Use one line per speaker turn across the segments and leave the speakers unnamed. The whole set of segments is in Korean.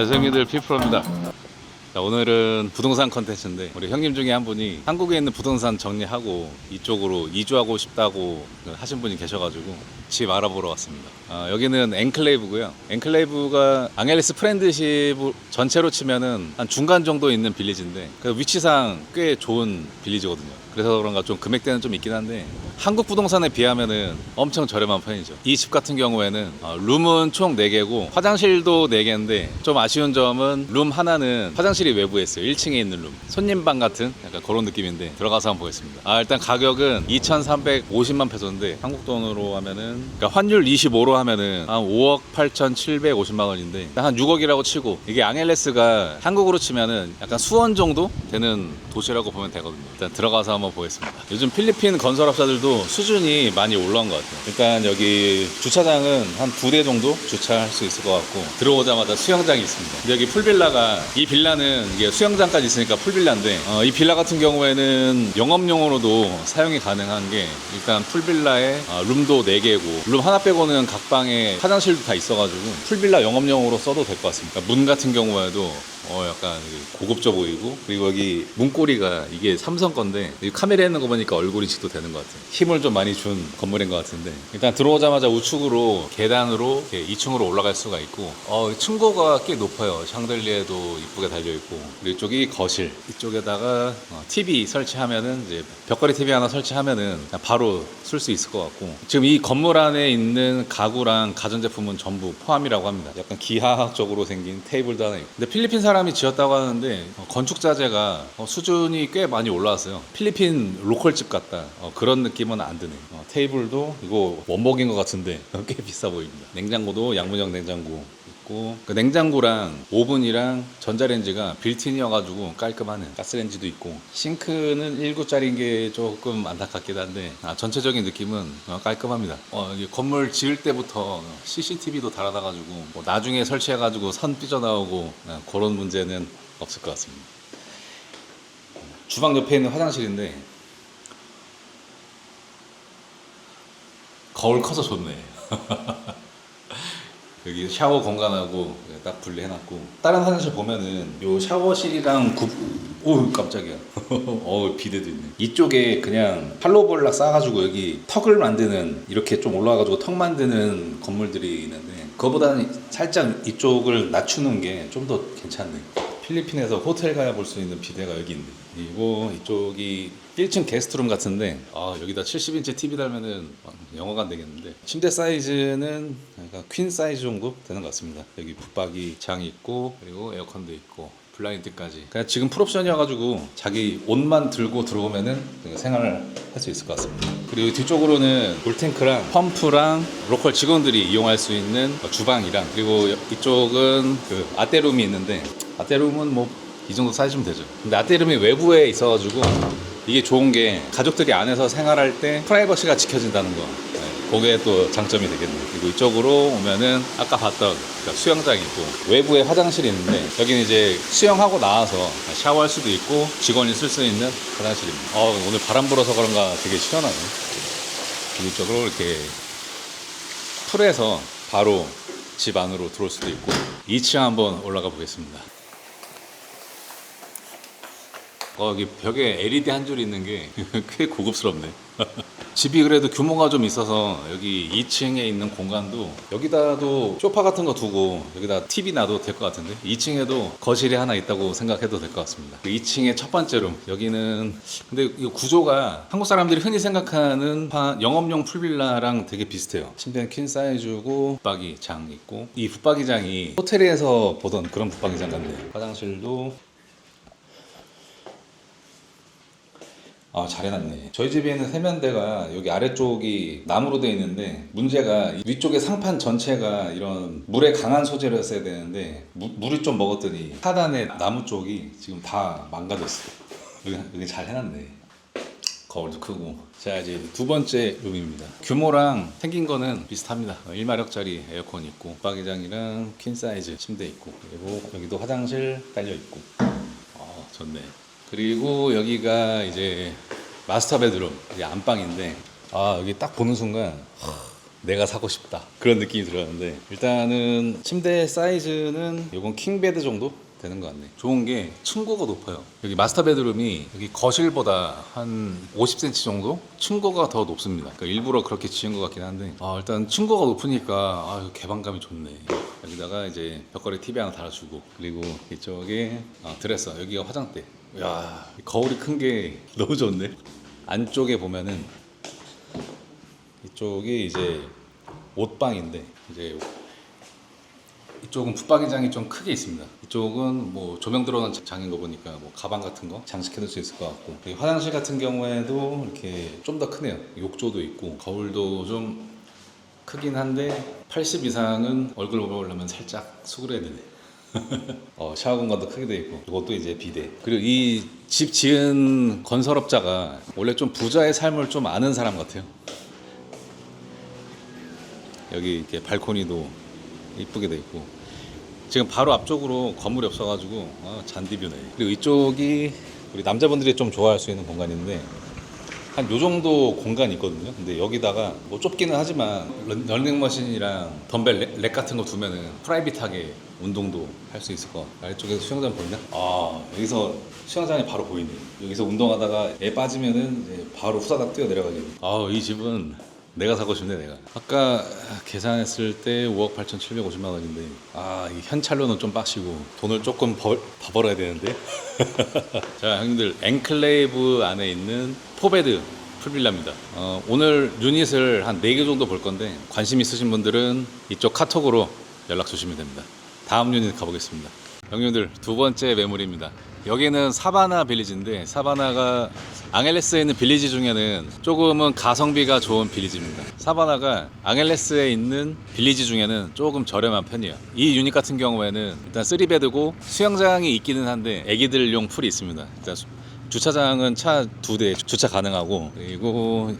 잘생기들 피프로입니다. 자, 오늘은 부동산 컨텐츠인데 우리 형님 중에 한 분이 한국에 있는 부동산 정리하고 이쪽으로 이주하고 싶다고 하신 분이 계셔가지고 집 알아보러 왔습니다. 아, 여기는 앵클레이브고요. 앵클레이브가 앙헬리스 프렌드십 전체로 치면은 한 중간 정도 있는 빌리지인데 그 위치상 꽤 좋은 빌리지거든요. 그래서 그런가 좀 금액대는 좀 있긴 한데 한국 부동산에 비하면은 엄청 저렴한 편이죠. 이 집 같은 경우에는 어, 룸은 총 4개고 화장실도 4개인데 좀 아쉬운 점은 룸 하나는 화장실이 외부에 있어요. 1층에 있는 룸. 손님방 같은 약간 그런 느낌인데 들어가서 한번 보겠습니다. 아, 일단 가격은 2,350만 페소인데 한국 돈으로 하면은 그러니까 환율 25로 하면은 한 5억 8,750만 원인데 한 6억이라고 치고 이게 앙헬레스가 한국으로 치면은 약간 수원 정도 되는 도시라고 보면 되거든요. 일단 들어가서 한번 보겠습니다. 요즘 필리핀 건설업자들도 수준이 많이 올라온 것 같아요. 일단 여기 주차장은 한 두 대 정도 주차할 수 있을 것 같고 들어오자마자 수영장이 있습니다. 근데 여기 풀빌라가 이 빌라는 이게 수영장까지 있으니까 풀빌라인데 어, 이 빌라 같은 경우에는 영업용으로도 사용이 가능한 게 일단 풀빌라에 어, 룸도 4개고 룸 하나 빼고는 각 방에 화장실도 다 있어가지고 풀빌라 영업용으로 써도 될 것 같습니다. 문 같은 경우에도 어 약간 고급져 보이고 그리고 여기 문고리가 이게 삼성 건데 이 카메라에 있는 거 보니까 얼굴 인식도 되는 것 같아요. 힘을 좀 많이 준 건물인 것 같은데 일단 들어오자마자 우측으로 계단으로 이렇게 2층으로 올라갈 수가 있고 어 층고가 꽤 높아요. 샹들리에도 이쁘게 달려 있고 그리고 이쪽이 거실 이쪽에다가 어, TV 설치하면은 이제 벽걸이 TV 하나 설치하면은 바로 쓸 수 있을 것 같고 지금 이 건물 안에 있는 가구랑 가전제품은 전부 포함이라고 합니다. 약간 기하학적으로 생긴 테이블도 하나 있고 근데 필리핀 사람 이 지었다고 하는데 어, 건축 자재가 어, 수준이 꽤 많이 올라왔어요. 필리핀 로컬 집 같다 어, 그런 느낌은 안 드네. 요 테이블도 이거 원목인 것 같은데 꽤 비싸 보입니다. 냉장고도 양문형 냉장고 있고 그 냉장고랑 오븐이랑 전자레인지가 빌트인이어가지고 깔끔하네. 가스레인지도 있고 싱크는 1구짜리인 게 조금 안타깝긴 한데 아, 전체적인 느낌은 어, 깔끔합니다. 어, 건물 지을 때부터 CCTV도 달아놔가지고 뭐 나중에 설치해가지고 선 삐져나오고 어, 그런 문제는 없을 것 같습니다. 주방 옆에 있는 화장실인데 거울 커서 좋네. 여기 샤워 공간하고 딱 분리해놨고 다른 화장실 보면은 요 샤워실이랑 굽... 오 깜짝이야. 어 비데도 있네. 이쪽에 그냥 팔로볼락 싸가지고 여기 턱을 만드는 이렇게 좀 올라와가지고 턱 만드는 건물들이 있는데 그거보다는 살짝 이쪽을 낮추는 게 좀 더 괜찮네. 필리핀에서 호텔 가야 볼 수 있는 비데가 여기 있네. 그리고 이쪽이 1층 게스트룸 같은데 아 여기다 70인치 TV 달면은 영화관 되겠는데. 침대 사이즈는 약간 퀸 사이즈 정도 되는 것 같습니다. 여기 붙박이 장이 있고 그리고 에어컨도 있고 블라인드까지. 그냥 지금 풀옵션이어가지고 자기 옷만 들고 들어오면은 생활을 할 수 있을 것 같습니다. 그리고 뒤쪽으로는 물탱크랑 펌프랑 로컬 직원들이 이용할 수 있는 주방이랑 그리고 이쪽은 그 아떼룸이 있는데 아떼룸은 뭐 이 정도 사이즈면 되죠. 근데 아떼룸이 외부에 있어가지고 이게 좋은 게 가족들이 안에서 생활할 때 프라이버시가 지켜진다는 거. 네, 그게 또 장점이 되겠네요. 그리고 이쪽으로 오면은 아까 봤던 그러니까 수영장이 있고 외부에 화장실이 있는데 여기는 이제 수영하고 나와서 샤워할 수도 있고 직원이 쓸 수 있는 화장실입니다. 어, 오늘 바람 불어서 그런가 되게 시원하네. 그리고 이쪽으로 이렇게 풀에서 바로 집 안으로 들어올 수도 있고 2층 한번 올라가 보겠습니다. 어, 여기 벽에 LED 한 줄 있는 게 꽤 고급스럽네. 집이 그래도 규모가 좀 있어서 여기 2층에 있는 공간도 여기다도 소파 같은 거 두고 여기다 TV 놔도 될 것 같은데 2층에도 거실이 하나 있다고 생각해도 될 것 같습니다. 2층의 첫 번째 룸 여기는 근데 이 구조가 한국 사람들이 흔히 생각하는 파- 영업용 풀빌라랑 되게 비슷해요. 침대는 퀸 사이즈고 붙박이 장 있고 이 붙박이장이 호텔에서 보던 그런 붙박이장 같네요. 화장실도 아, 잘 해놨네. 저희 집에는 세면대가 여기 아래쪽이 나무로 되어 있는데 문제가 이 위쪽에 상판 전체가 이런 물에 강한 소재로 했어야 되는데 무- 물이 좀 먹었더니 하단에 나무 쪽이 지금 다 망가졌어요. 여기, 잘 해놨네. 거울도 크고. 자, 이제 두 번째 룸입니다. 규모랑 생긴 거는 비슷합니다. 1마력짜리 에어컨 있고, 박이장이랑 퀸 사이즈 침대 있고, 그리고 여기도 화장실 딸려 있고. 아, 좋네. 그리고 여기가 이제 마스터 베드룸, 이제 안방인데, 아, 여기 딱 보는 순간, 하, 내가 사고 싶다. 그런 느낌이 들었는데 일단은 침대 사이즈는 이건 킹베드 정도 되는 것 같네. 좋은 게 층고가 높아요. 여기 마스터 베드룸이 여기 거실보다 한 50cm 정도 층고가 더 높습니다. 그러니까 일부러 그렇게 지은 것 같긴 한데 아, 일단 층고가 높으니까 아, 개방감이 좋네. 여기다가 이제 벽걸이 TV 하나 달아주고 그리고 이쪽에 아, 드레서 여기가 화장대. 야 거울이 큰 게 너무 좋네. 안쪽에 보면은 이쪽이 이제 옷방인데 이제 이쪽은 붙박이장이 좀 크게 있습니다. 이쪽은 뭐 조명 들어오는 장인 거 보니까 뭐 가방 같은 거 장식해둘 수 있을 것 같고 화장실 같은 경우에도 이렇게 좀 더 크네요. 욕조도 있고 거울도 좀 크긴 한데 80 이상은 얼굴 보려면 살짝 수그려야 되네. 어, 샤워 공간도 크게 돼 있고 이것도 이제 비대 그리고 이 집 지은 건설업자가 원래 좀 부자의 삶을 좀 아는 사람 같아요 여기 이렇게 발코니도 이쁘게 돼 있고. 지금 바로 앞쪽으로 건물이 없어가지고 아, 잔디뷰네. 그리고 이쪽이 우리 남자분들이 좀 좋아할 수 있는 공간인데 한 요 정도 공간이 있거든요. 근데 여기다가 뭐 좁기는 하지만 런- 런닝머신이랑 덤벨 렉, 렉 같은 거 두면은 프라이빗하게 운동도 할 수 있을 것 같아. 아래쪽에서 수영장 보이나? 아 여기서 수영장이 바로 보이네. 여기서 운동하다가 애 빠지면은 이제 바로 후다닥 뛰어 내려가겠네 아이 집은 내가 사고 싶네 내가. 아까 계산했을 때 5억 8,750만 원인데 아이 현찰로는 좀 빡시고. 돈을 조금 벌, 더 벌어야 되는데. 자 형님들 앵클레이브 안에 있는 포베드 풀빌라입니다. 어, 오늘 유닛을 한 4개 정도 볼 건데 관심 있으신 분들은 이쪽 카톡으로 연락 주시면 됩니다. 다음 유닛 가보겠습니다 형님들 두 번째 매물입니다. 여기는 사바나 빌리지인데 사바나가 앙헬레스에 있는 빌리지 중에는 조금은 가성비가 좋은 빌리지입니다. 사바나가 앙헬레스에 있는 빌리지 중에는 조금 저렴한 편이에요. 이 유닛 같은 경우에는 일단 3베드고 수영장이 있기는 한데 애기들용 풀이 있습니다. 일단 수- 주차장은 차 두 대 주차 가능하고 그리고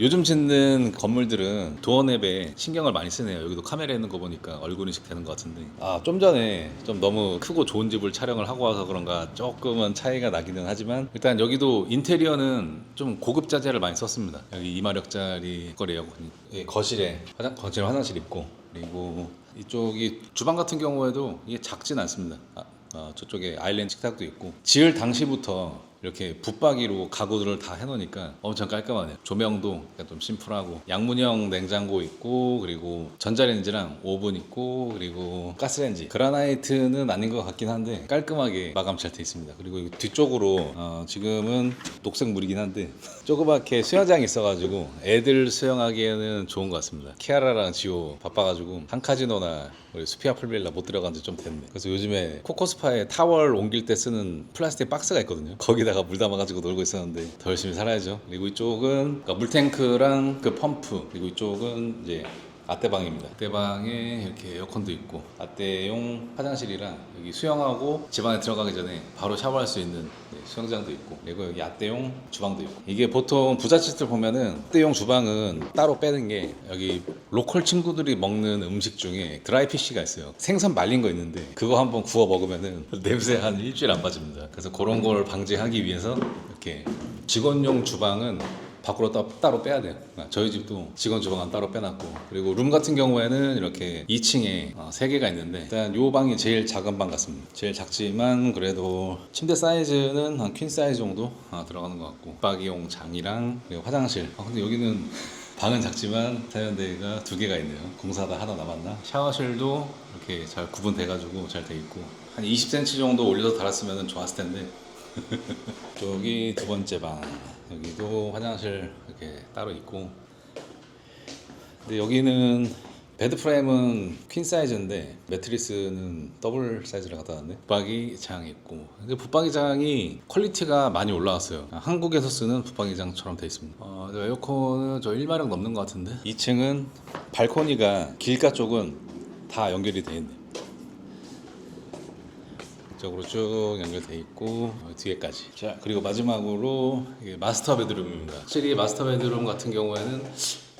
요즘 짓는 건물들은 도어랩에 신경을 많이 쓰네요. 여기도 카메라 있는 거 보니까 얼굴 인식 되는 것 같은데. 아, 좀 전에 좀 너무 크고 좋은 집을 촬영을 하고 와서 그런가 조금은 차이가 나기는 하지만 일단 여기도 인테리어는 좀 고급 자재를 많이 썼습니다. 여기 2마력짜리 거리 에어컨이 예, 거실에 화장, 거실 화장실 있고 그리고 이쪽이 주방 같은 경우에도 이게 작진 않습니다. 아, 어, 저쪽에 아일랜드 식탁도 있고 지을 당시부터 이렇게 붙박이로 가구들을 다 해놓으니까 엄청 깔끔하네요. 조명도 좀 심플하고 양문형 냉장고 있고 그리고 전자레인지랑 오븐 있고 그리고 가스레인지 그라나이트는 아닌 것 같긴 한데 깔끔하게 마감 잘 돼 있습니다. 그리고 이 뒤쪽으로 어, 지금은 녹색 물이긴 한데 조그맣게 수영장이 있어가지고 애들 수영하기에는 좋은 것 같습니다. 키아라랑 지호 바빠가지고 한카지노나 우리 수피아 풀빌라 못 들어간 지 좀 됐네. 그래서 요즘에 코코스파에 타월 옮길 때 쓰는 플라스틱 박스가 있거든요. 거기다가 물 담아가지고 놀고 있었는데 더 열심히 살아야죠. 그리고 이쪽은 그러니까 물탱크랑 그 펌프 그리고 이쪽은 이제 아떼방입니다. 아떼방에 이렇게 에어컨도 있고 아떼용 화장실이랑 여기 수영하고 집안에 들어가기 전에 바로 샤워할 수 있는 네, 수영장도 있고 그리고 여기 아떼용 주방도 있고 이게 보통 부잣집들 보면은 아떼용 주방은 따로 빼는 게 여기 로컬 친구들이 먹는 음식 중에 드라이피쉬가 있어요. 생선 말린 거 있는데 그거 한번 구워 먹으면은 냄새 한 일주일 안 빠집니다. 그래서 그런 걸 방지하기 위해서 이렇게 직원용 주방은 밖으로 따, 따로 빼야 돼요. 아, 저희 집도 직원 주방은 따로 빼놨고 그리고 룸 같은 경우에는 이렇게 2층에 어, 3개가 있는데 일단 요 방이 제일 작은 방 같습니다. 제일 작지만 그래도 침대 사이즈는 한 퀸 사이즈 정도 아, 들어가는 것 같고 붙박이용 장이랑 화장실 아, 근데 여기는 방은 작지만 사연대가 두 개가 있네요. 공사다 하나 남았나? 샤워실도 이렇게 잘 구분돼가지고 잘 돼 있고 한 20cm 정도 올려서 달았으면 좋았을 텐데 저기 두 번째 방. 여기도 화장실 이렇게 따로 있고. 근데 여기는 베드 프레임은 퀸 사이즈인데 매트리스는 더블 사이즈를 갖다 놨네. 붙박이장 있고. 근데 붙박이장이 퀄리티가 많이 올라왔어요. 한국에서 쓰는 붙박이장처럼 돼 있습니다. 어, 에어컨은 저 1마력 넘는 것 같은데. 2층은 발코니가 길가 쪽은 다 연결이 돼 있네. 이 쪽으로 쭉 연결돼 있고 어, 뒤에까지 자 그리고 마지막으로 마스터 베드룸입니다 확실히 마스터 베드룸 같은 경우에는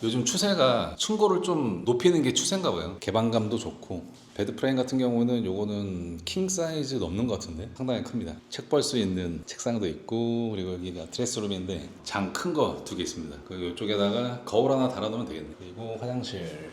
요즘 추세가 층고를 좀 높이는 게 추세인가 봐요 개방감도 좋고 베드 프레임 같은 경우는 요거는 킹 사이즈 넘는 것 같은데 상당히 큽니다. 책 벌 수 있는 책상도 있고 그리고 여기가 드레스룸인데 장 큰 거 두 개 있습니다. 그리고 이쪽에다가 거울 하나 달아놓으면 되겠네. 그리고 화장실.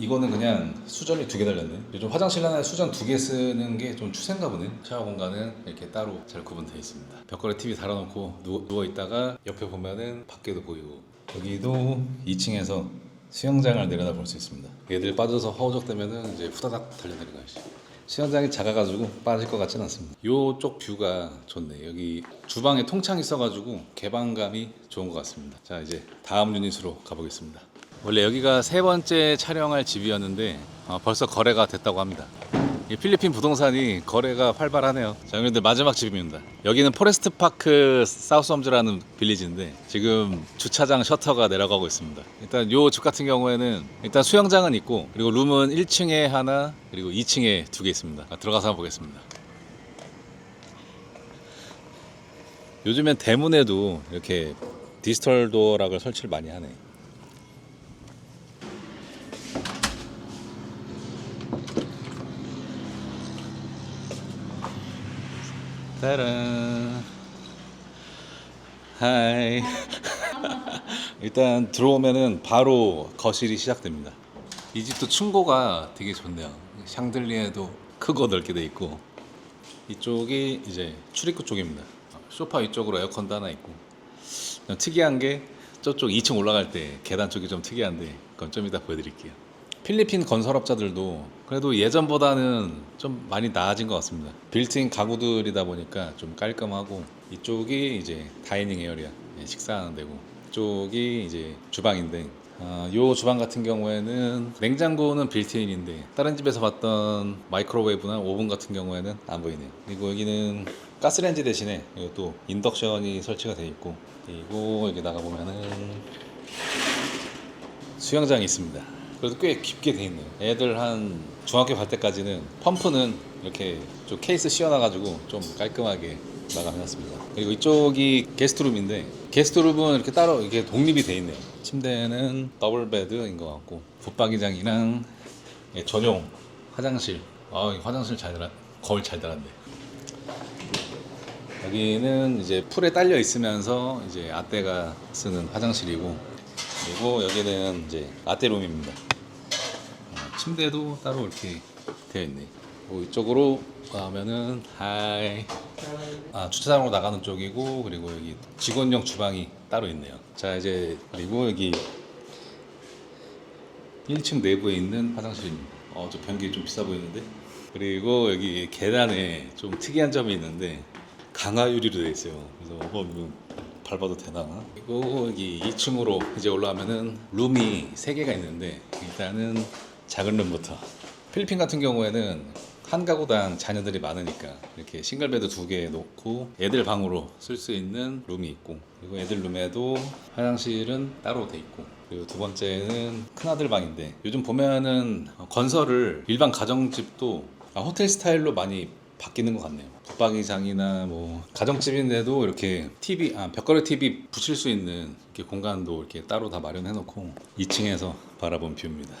이거는 그냥 수전이 두 개 달렸네. 요즘 화장실 하나에 수전 두 개 쓰는 게 좀 추세인가 보네. 샤워 공간은 이렇게 따로 잘 구분되어 있습니다. 벽걸이 TV 달아놓고 누워, 있다가 옆에 보면은 밖에도 보이고 여기도 2층에서 수영장을 내려다 볼 수 있습니다. 얘들 빠져서 허우적대면은 이제 후다닥 달려내려가야지. 수영장이 작아가지고 빠질 것 같지는 않습니다. 이쪽 뷰가 좋네. 여기 주방에 통창이 있어가지고 개방감이 좋은 것 같습니다. 자 이제 다음 유닛으로 가보겠습니다. 원래 여기가 세 번째 촬영할 집이었는데 어, 벌써 거래가 됐다고 합니다. 이 필리핀 부동산이 거래가 활발하네요. 자, 그런데 마지막 집입니다. 여기는 포레스트 파크 사우스홈즈라는 빌리지인데 지금 주차장 셔터가 내려가고 있습니다. 일단 요 집 같은 경우에는 일단 수영장은 있고 그리고 룸은 1층에 하나 그리고 2층에 두 개 있습니다. 아, 들어가서 한번 보겠습니다. 요즘엔 대문에도 이렇게 디지털 도어락을 설치를 많이 하네. 따란 하이. 일단 들어오면은 바로 거실이 시작됩니다. 이 집도 층고가 되게 좋네요. 샹들리에도 크고 넓게 돼 있고. 이쪽이 이제 출입구 쪽입니다. 소파 이쪽으로 에어컨도 하나 있고. 좀 특이한 게 저쪽 2층 올라갈 때 계단 쪽이 좀 특이한데 그건 좀 이따 보여드릴게요 필리핀 건설업자들도 그래도 예전보다는 좀 많이 나아진 것 같습니다. 빌트인 가구들이다 보니까 좀 깔끔하고 이쪽이 이제 다이닝 에어리아 예, 식사하는 데고 이쪽이 이제 주방인데 아, 요 주방 같은 경우에는 냉장고는 빌트인인데 다른 집에서 봤던 마이크로웨이브나 오븐 같은 경우에는 안 보이네요. 그리고 여기는 가스레인지 대신에 이것도 인덕션이 설치가 되어 있고 그리고 여기 나가 보면은 수영장이 있습니다. 그래도 꽤 깊게 돼 있네요. 애들 한 중학교 갈 때까지는 펌프는 이렇게 좀 케이스 씌워놔가지고 좀 깔끔하게 마감해놨습니다. 그리고 이쪽이 게스트룸인데 게스트룸은 이렇게 따로 이렇게 독립이 돼 있네요. 침대는 더블 베드인 것 같고 붙박이장이랑 예, 전용 화장실. 아, 이 화장실 잘 달았, 거울 잘 달았네. 여기는 이제 풀에 딸려 있으면서 이제 아떼가 쓰는 화장실이고 그리고 여기는 이제 아떼룸입니다. 어, 침대도 따로 이렇게 되어 있네. 그리고 이쪽으로 가면은 하이 아 주차장으로 나가는 쪽이고 그리고 여기 직원용 주방이 따로 있네요. 자 이제 그리고 여기 1층 내부에 있는 화장실입니다. 어, 저 변기 좀 비싸 보이는데? 그리고 여기 계단에 좀 특이한 점이 있는데 강화 유리로 되어 있어요. 그래서 어, 이거 밟아도 되나? 그리고 여기 2층으로 이제 올라가면은 룸이 3개가 있는데 일단은 작은 룸부터. 필리핀 같은 경우에는 한 가구당 자녀들이 많으니까 이렇게 싱글베드 두 개 놓고 애들 방으로 쓸 수 있는 룸이 있고 그리고 애들 룸에도 화장실은 따로 돼 있고 그리고 두 번째는 큰아들 방인데 요즘 보면은 건설을 일반 가정집도 아, 호텔 스타일로 많이 바뀌는 것 같네요. 붙박이장이나 뭐 가정집인데도 이렇게 TV 아 벽걸이 TV 붙일 수 있는 이렇게 공간도 이렇게 따로 다 마련해 놓고 2층에서 바라본 뷰입니다.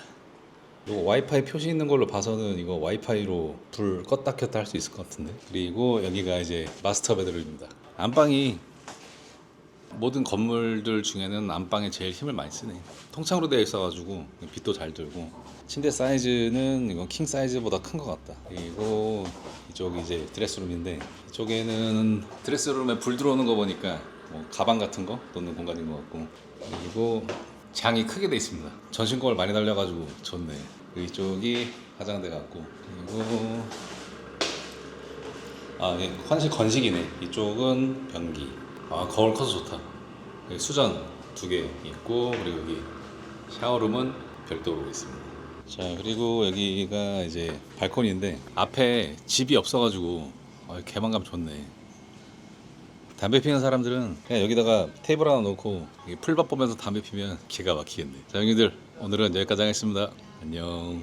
이거 와이파이 표시 있는 걸로 봐서는 이거 와이파이로 불 껐다 켰다 할 수 있을 것 같은데? 그리고 여기가 이제 마스터 베드룸입니다. 안방이 모든 건물들 중에는 안방에 제일 힘을 많이 쓰네. 통창으로 되어 있어가지고 빛도 잘 들고. 침대 사이즈는 이건 킹 사이즈보다 큰 것 같다. 그리고 이쪽이 이제 드레스룸인데 이쪽에는 드레스룸에 불 들어오는 거 보니까 뭐 가방 같은 거 놓는 공간인 것 같고. 그리고 장이 크게 돼 있습니다. 전신거울 많이 달려가지고 좋네. 이쪽이 화장대 같고 그리고 아 예, 화장실 건식이네. 이쪽은 변기. 아 거울 커서 좋다. 수전 두 개 있고 그리고 여기 샤워룸은 별도로 있습니다. 자 그리고 여기가 이제 발코니인데 앞에 집이 없어가지고 아, 개방감 좋네. 담배 피는 사람들은 그냥 여기다가 테이블 하나 놓고 풀밭 보면서 담배 피면 기가 막히겠네. 자, 형님들 오늘은 여기까지 하겠습니다. 안녕.